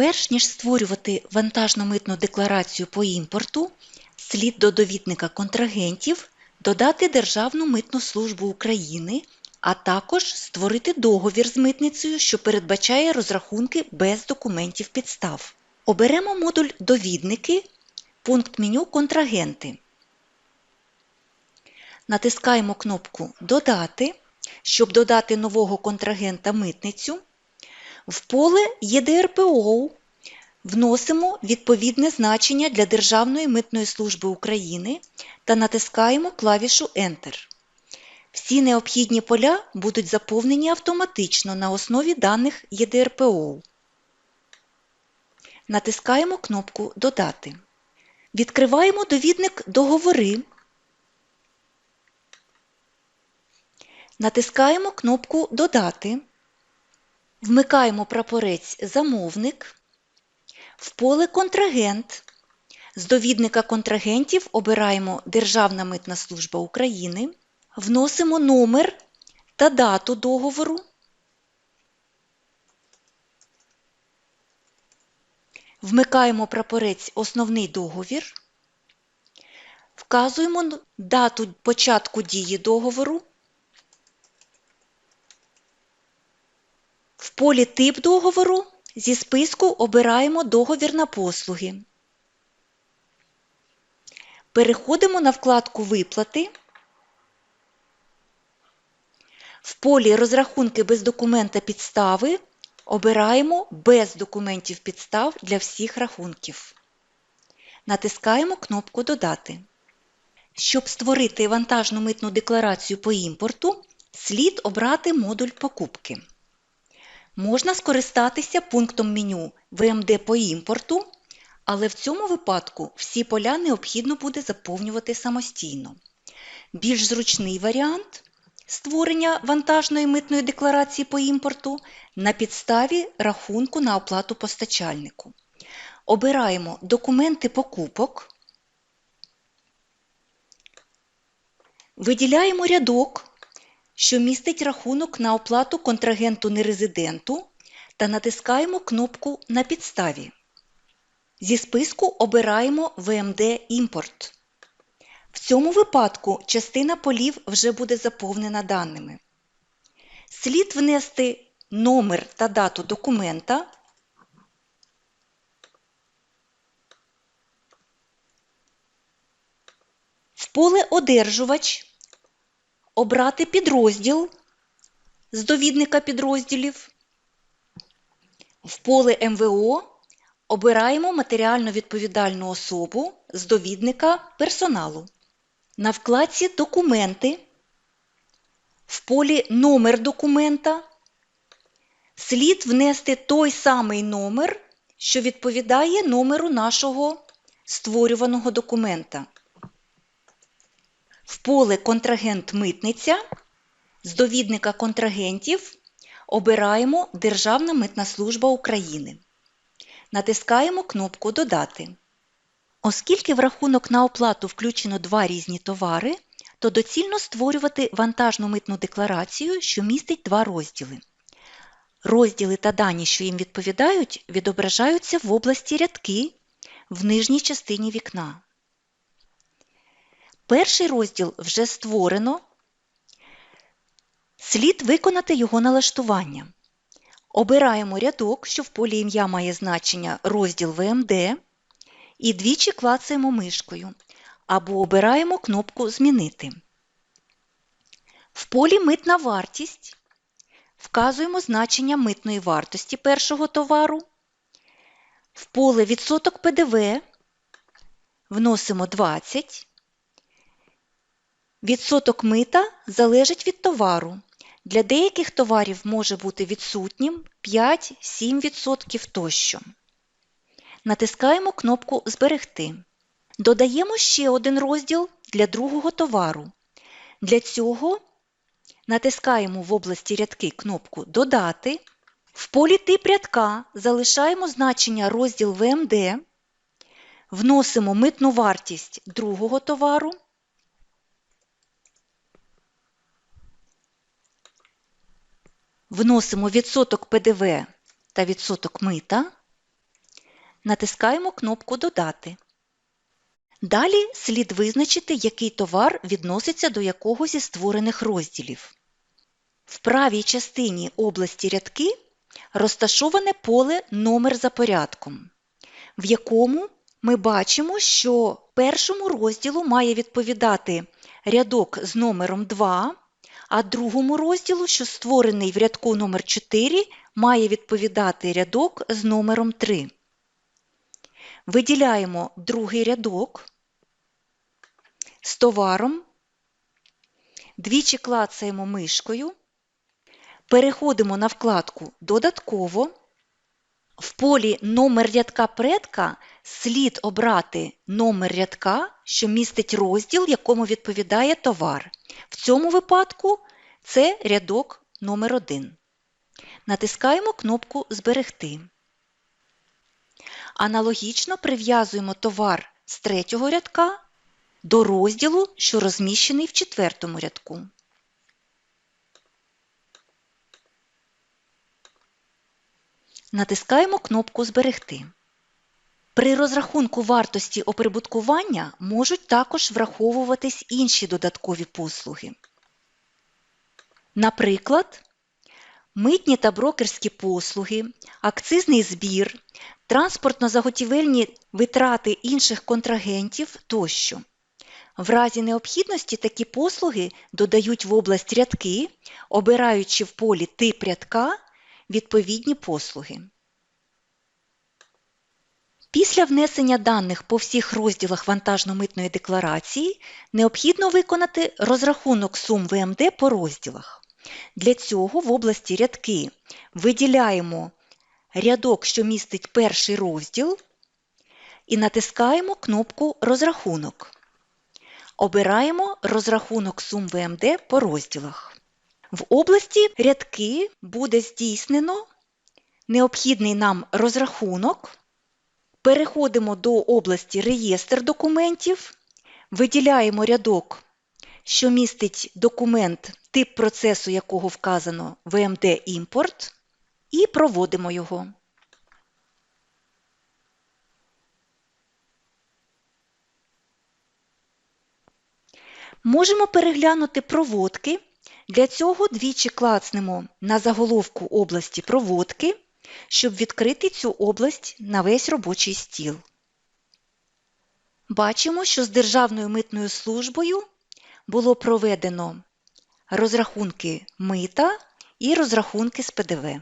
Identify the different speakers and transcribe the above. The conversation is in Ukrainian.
Speaker 1: Перш ніж створювати вантажно-митну декларацію по імпорту, слід до довідника контрагентів додати Державну митну службу України, а також створити договір з митницею, що передбачає розрахунки без документів підстав. Оберемо модуль Довідники, пункт меню Контрагенти. Натискаємо кнопку Додати, щоб додати нового контрагента митницю. В поле ЄДРПО вносимо відповідне значення для Державної митної служби України та натискаємо клавішу Enter. Всі необхідні поля будуть заповнені автоматично на основі даних ЄДРПО. Натискаємо кнопку Додати. Відкриваємо довідник Договори. Натискаємо кнопку Додати. Вмикаємо прапорець Замовник. В поле Контрагент. З довідника контрагентів обираємо Державна митна служба України. Вносимо номер та дату договору. Вмикаємо прапорець Основний договір. Вказуємо дату початку дії договору. Полі Тип договору зі списку обираємо Договір на послуги. Переходимо на вкладку Виплати. В полі Розрахунки без документа підстави обираємо Без документів підстав для всіх рахунків. Натискаємо кнопку Додати. Щоб створити вантажну митну декларацію по імпорту, слід обрати модуль покупки. Можна скористатися пунктом меню ВМД по імпорту, але в цьому випадку всі поля необхідно буде заповнювати самостійно. Більш зручний варіант створення вантажної митної декларації по імпорту на підставі рахунку на оплату постачальнику. Обираємо Документи покупок. Виділяємо рядок що містить рахунок на оплату контрагенту-нерезиденту та натискаємо кнопку На підставі. Зі списку обираємо ВМД Імпорт. В цьому випадку частина полів вже буде заповнена даними. Слід внести номер та дату документа. В поле Одержувач обрати підрозділ з довідника підрозділів. В поле МВО обираємо матеріально відповідальну особу з довідника персоналу. На вкладці Документи в полі Номер документа слід внести той самий номер, що відповідає номеру нашого створюваного документа. Поле Контрагент Митниця з довідника контрагентів обираємо Державна митна служба України. Натискаємо кнопку Додати. Оскільки в рахунок на оплату включено два різні товари, то доцільно створювати вантажну митну декларацію, що містить два розділи. Розділи та дані, що їм відповідають, відображаються в області рядки в нижній частині вікна. Перший розділ вже створено. Слід виконати його налаштування. Обираємо рядок, що в полі ім'я має значення розділ ВМД, і двічі клацаємо мишкою або обираємо кнопку Змінити. В полі Митна вартість вказуємо значення митної вартості першого товару. В поле Відсоток ПДВ вносимо 20. Відсоток мита залежить від товару. Для деяких товарів може бути відсутнім 5-7% тощо. Натискаємо кнопку Зберегти. Додаємо ще один розділ для другого товару. Для цього натискаємо в області рядки кнопку Додати. В полі тип рядка залишаємо значення розділ ВМД, вносимо митну вартість другого товару. Вносимо відсоток ПДВ та відсоток мита. Натискаємо кнопку Додати. Далі слід визначити, який товар відноситься до якого зі створених розділів. В правій частині області рядки розташоване поле Номер за порядком, в якому ми бачимо, що першому розділу має відповідати рядок з номером 2, а другому розділу, що створений в рядку номер 4, має відповідати рядок з номером 3. Виділяємо другий рядок з товаром, двічі клацаємо мишкою, переходимо на вкладку Додатково. В полі Номер рядка предка слід обрати номер рядка, що містить розділ, якому відповідає товар. В цьому випадку це рядок номер 1 Натискаємо кнопку Зберегти. Аналогічно прив'язуємо товар з третього рядка до розділу, що розміщений в четвертому рядку. Натискаємо кнопку Зберегти. При розрахунку вартості оприбуткування можуть також враховуватись інші додаткові послуги. Наприклад, митні та брокерські послуги, акцизний збір, транспортно-заготівельні витрати інших контрагентів тощо. В разі необхідності такі послуги додають в область рядки, обираючи в полі тип рядка відповідні послуги. Після внесення даних по всіх розділах вантажно-митної декларації необхідно виконати розрахунок сум ВМД по розділах. Для цього в області рядки виділяємо рядок, що містить перший розділ, і натискаємо кнопку Розрахунок. Обираємо розрахунок сум ВМД по розділах. В області рядки буде здійснено необхідний нам розрахунок. Переходимо до області Реєстр документів, виділяємо рядок, що містить документ, тип процесу якого вказано ВМД імпорт, і проводимо його. Можемо переглянути проводки. Для цього двічі клацнемо на заголовку області проводки, щоб відкрити цю область на весь робочий стіл. Бачимо, що з Державною митною службою було проведено розрахунки мита і розрахунки з ПДВ.